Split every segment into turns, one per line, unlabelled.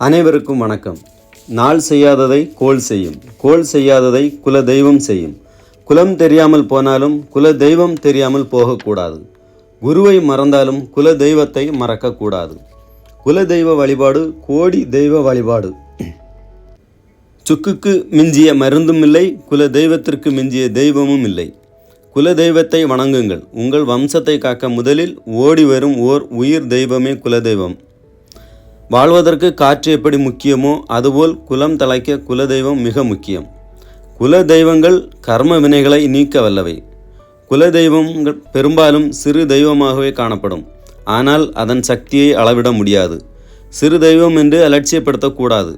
அனைவருக்கும் வணக்கம். நாள் செய்யாததை கோல் செய்யும். கோல் செய்யாததை குல தெய்வம் செய்யும். குலம் தெரியாமல் போனாலும் குல தெய்வம் தெரியாமல் போகக்கூடாது. குருவை மறந்தாலும் குல தெய்வத்தை மறக்கக்கூடாது. குல தெய்வ வழிபாடு கோடி தெய்வ வழிபாடு. சுக்குக்கு மிஞ்சிய மருந்தும் இல்லை குல தெய்வத்திற்கு மிஞ்சிய தெய்வமும் இல்லை. குல தெய்வத்தை வணங்குங்கள். உங்கள் வம்சத்தை காக்க முதலில் ஓடி வரும் ஓர் உயிர் தெய்வமே குல தெய்வம். வாழ்வதற்கு காற்று எப்படி முக்கியமோ அதுபோல் குலம் தலைக்க குலதெய்வம் மிக முக்கியம். குல தெய்வங்கள் கர்ம வினைகளை நீக்க வல்லவை. குல தெய்வங்கள் பெரும்பாலும் சிறு தெய்வமாகவே காணப்படும். ஆனால் அதன் சக்தியை அளவிட முடியாது. சிறு தெய்வம் என்று அலட்சியப்படுத்தக்கூடாது.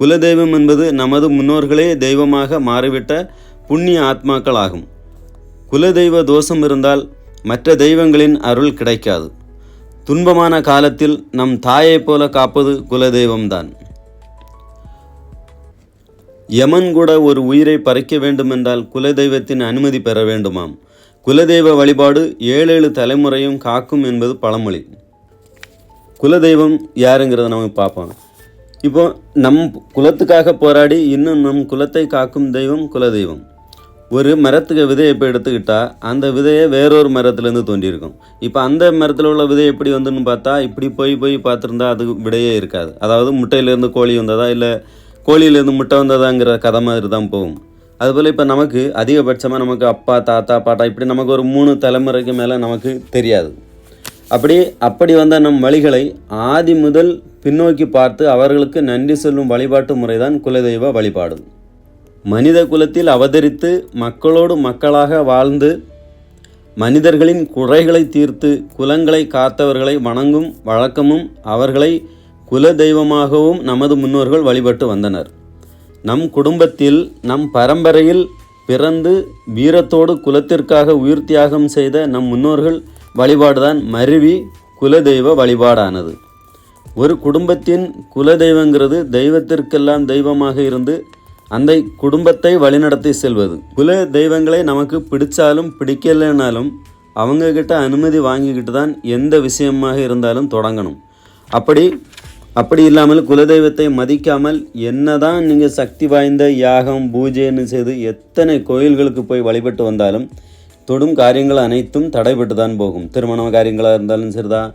குலதெய்வம் என்பது நமது முன்னோர்களே தெய்வமாக மாறிவிட்ட புண்ணிய ஆத்மாக்கள் ஆகும் குலதெய்வ தோஷம் இருந்தால் மற்ற தெய்வங்களின் அருள் கிடைக்காது. துன்பமான காலத்தில் நம் தாயைப் போல காப்பது குலதெய்வம்தான். யமன் கூட ஒரு உயிரை பறிக்க வேண்டுமென்றால் குலதெய்வத்தின் அனுமதி பெற வேண்டுமாம். குலதெய்வ வழிபாடு ஏழேழு தலைமுறையும் காக்கும் என்பது பழமொழி. குலதெய்வம் யாருங்கிறத நம்ம பார்ப்போம். இப்போ நம் குலத்துக்காக போராடி இன்னும் நம் குலத்தை காக்கும் தெய்வம் குலதெய்வம். ஒரு மரத்துக்கு விதையை இப்போ எடுத்துக்கிட்டா அந்த விதையை வேறொரு மரத்துலேருந்து தோண்டியிருக்கும் இப்போ அந்த மரத்தில் உள்ள விதை எப்படி வந்துன்னு பார்த்தா இப்படி போய் போய் பார்த்துருந்தா அது விடையே இருக்காது. அதாவது முட்டையிலேருந்து கோழி வந்ததா இல்லை கோழியிலேருந்து முட்டை வந்ததாங்கிற கதை மாதிரி தான் போகும். அதுபோல் இப்போ நமக்கு அதிகபட்சமாக நமக்கு அப்பா தாத்தா பாட்டா இப்படி நமக்கு ஒரு மூணு தலைமுறைக்கு மேலே நமக்கு தெரியாது. அப்படி அப்படி வந்த நம் வழிகளை ஆதி முதல் பின்னோக்கி பார்த்து அவர்களுக்கு நன்றி சொல்லும் வழிபாட்டு முறைதான் குலதெய்வ வழிபாடு மனித குலத்தில் அவதரித்து மக்களோடு மக்களாக வாழ்ந்து மனிதர்களின் குறைகளை தீர்த்து குலங்களை காத்தவர்களை வணங்கும் வழக்கமும் அவர்களை குல தெய்வமாகவும் நமது முன்னோர்கள் வழிபட்டு வந்தனர். நம் குடும்பத்தில் நம் பரம்பரையில் பிறந்து வீரத்தோடு குலத்திற்காக உயிர் தியாகம் செய்த நம் முன்னோர்கள் வழிபாடுதான் மருவி குலதெய்வ வழிபாடானது. ஒரு குடும்பத்தின் குலதெய்வங்கிறது தெய்வத்திற்கெல்லாம் தெய்வமாக இருந்து அந்த குடும்பத்தை வழிநடத்தி செல்வது. குல தெய்வங்களை நமக்கு பிடிச்சாலும் பிடிக்கலைனாலும் அவங்க கிட்ட அனுமதி வாங்கிக்கிட்டு தான் எந்த விஷயமாக இருந்தாலும் தொடங்கணும். அப்படி அப்படி இல்லாமல் குலதெய்வத்தை மதிக்காமல் என்னதான் நீங்கள் சக்தி வாய்ந்த யாகம் பூஜைன்னு செய்து எத்தனை கோயில்களுக்கு போய் வழிபட்டு வந்தாலும் தொடும் காரியங்கள் அனைத்தும் தடைபட்டு தான் போகும். திருமண காரியங்களாக இருந்தாலும் சரிதான்.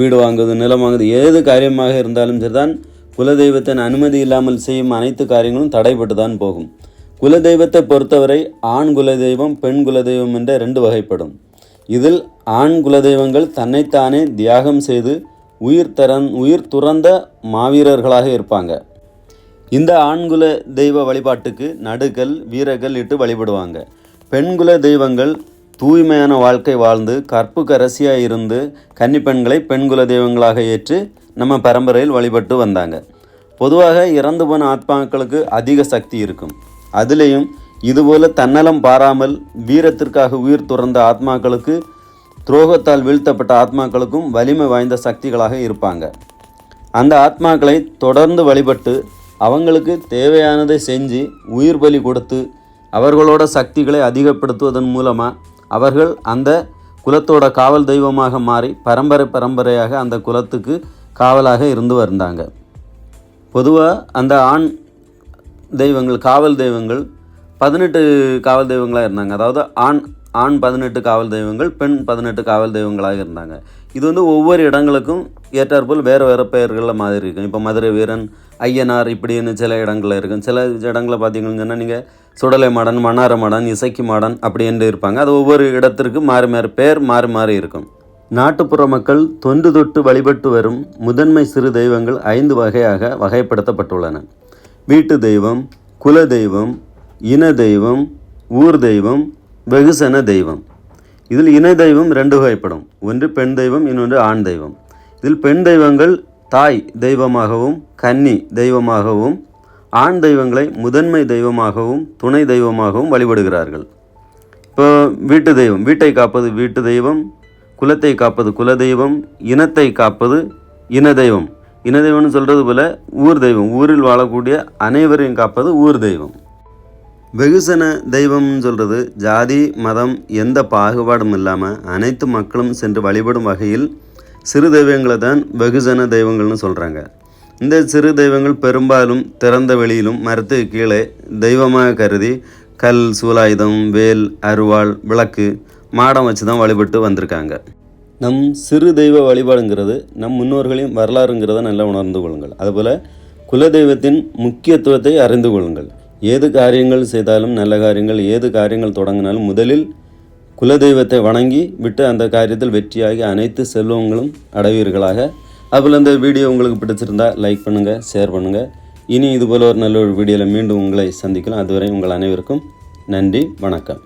வீடு வாங்குவது நிலம் வாங்குவது ஏது காரியமாக இருந்தாலும் சரிதான். குலதெய்வத்தின் அனுமதி இல்லாமல் செய்யும் அனைத்து காரியங்களும் தடைபட்டு தான் போகும். குலதெய்வத்தை பொறுத்தவரை ஆண் குலதெய்வம் பெண் குலதெய்வம் என்ற ரெண்டு வகைப்படும். இதில் ஆண் குலதெய்வங்கள் தன்னைத்தானே தியாகம் செய்து உயிர் தரன் உயிர் துறந்த மாவீரர்களாக இருப்பாங்க. இந்த ஆண்குல தெய்வ வழிபாட்டுக்கு நடுகள் வீரர்கள் இட்டு வழிபடுவாங்க. பெண்குல தெய்வங்கள் தூய்மையான வாழ்க்கை வாழ்ந்து கற்பு கரசியாக இருந்து கன்னிப்பெண்களை பெண்குல தெய்வங்களாக ஏற்று நம்ம பரம்பரையில் வழிபட்டு வந்தாங்க. பொதுவாக இறந்து போன ஆத்மாக்களுக்கு அதிக சக்தி இருக்கும். அதுலேயும் இதுபோல் தன்னலம் பாராமல் வீரத்திற்காக உயிர் துறந்த ஆத்மாக்களுக்கு துரோகத்தால் வீழ்த்தப்பட்ட ஆத்மாக்களுக்கும் வலிமை வாய்ந்த சக்திகளாக இருப்பாங்க. அந்த ஆத்மாக்களை தொடர்ந்து வழிபட்டு அவங்களுக்கு தேவையானதை செஞ்சு உயிர் பலி கொடுத்து அவர்களோட சக்திகளை அதிகப்படுத்துவதன் மூலமாக அவர்கள் அந்த குலத்தோட காவல் தெய்வமாக மாறி பரம்பரை பரம்பரையாக அந்த குலத்துக்கு காவலாக இருந்து வந்தாங்க. பொதுவாக அந்த ஆண் தெய்வங்கள் காவல் தெய்வங்கள் பதினெட்டு காவல் தெய்வங்களாக இருந்தாங்க. அதாவது ஆண் ஆண் பதினெட்டு காவல் தெய்வங்கள் பெண் பதினெட்டு காவல் தெய்வங்களாக இருந்தாங்க. இது வந்து ஒவ்வொரு இடங்களுக்கும் ஏற்றாற்போல் வேறு வேறு பெயர்களில் மாதிரி இருக்கும். இப்போ மதுரை வீரன் ஐயனார் இப்படின்னு சில இடங்களில் இருக்கும். சில இடங்களில் பார்த்தீங்கன்னு சொன்னால் நீங்கள் சுடலை மாடன் மன்னார மாடன் இசைக்கு மாடன் அப்படின்ட்டு இருப்பாங்க. அது ஒவ்வொரு இடத்திற்கு மாறி மாறி பேர் மாறி மாறி இருக்கும். நாட்டுப்புற மக்கள் தொன்று தொட்டு வழிபட்டு வரும் முதன்மை சிறு தெய்வங்கள் ஐந்து வகையாக வகைப்படுத்தப்பட்டுள்ளன. வீட்டு தெய்வம் குல தெய்வம் இன தெய்வம் ஊர் தெய்வம் வெகுசன தெய்வம். இதில் இன தெய்வம் ரெண்டு வகைப்படும். ஒன்று பெண் தெய்வம் இன்னொன்று ஆண் தெய்வம். இதில் பெண் தெய்வங்கள் தாய் தெய்வமாகவும் கன்னி தெய்வமாகவும் ஆண் தெய்வங்களை முதன்மை தெய்வமாகவும் துணை தெய்வமாகவும் வழிபடுகிறார்கள். இப்போ வீட்டு தெய்வம் வீட்டை காப்பது வீட்டு தெய்வம் குலத்தை காப்பது குல தெய்வம் இனத்தை காப்பது இன தெய்வம் இன தெய்வம்னு சொல்கிறது போல் ஊர் தெய்வம் ஊரில் வாழக்கூடிய அனைவரையும் காப்பது ஊர் தெய்வம். வெகுசன தெய்வம்னு சொல்கிறது ஜாதி மதம் எந்த பாகுபாடும் இல்லாமல் அனைத்து மக்களும் சென்று வழிபடும் வகையில் சிறு தெய்வங்களை தான் வெகுஜன தெய்வங்கள்னு சொல்கிறாங்க இந்த சிறு தெய்வங்கள் பெரும்பாலும் திறந்த வெளியிலும் மரத்துக்கு கீழே தெய்வமாக கருதி கல் சூலாயுதம் வேல் அருவாள் விளக்கு மாடம் வச்சு தான் வழிபட்டு வந்திருக்காங்க. நம் சிறு தெய்வ வழிபாடுங்கிறது நம் முன்னோர்களின் வரலாறுங்கிறத நல்லா உணர்ந்து கொள்ளுங்கள். அதுபோல் குலதெய்வத்தின் முக்கியத்துவத்தை அறிந்து கொள்ளுங்கள். ஏது காரியங்கள் செய்தாலும் நல்ல காரியங்கள் ஏது காரியங்கள் தொடங்கினாலும் முதலில் குலதெய்வத்தை வணங்கி விட்டு அந்த காரியத்தில் வெற்றியாகி அனைத்து செல்வங்களும் அடைவீர்களாக. அதுபோல் இந்த வீடியோ உங்களுக்கு பிடிச்சிருந்தா லைக் பண்ணுங்கள் ஷேர் பண்ணுங்கள் இனி இதுபோல் ஒரு நல்ல ஒரு வீடியோவில் மீண்டும் உங்களை சந்திக்கலாம். அதுவரை உங்கள் அனைவருக்கும் நன்றி வணக்கம்.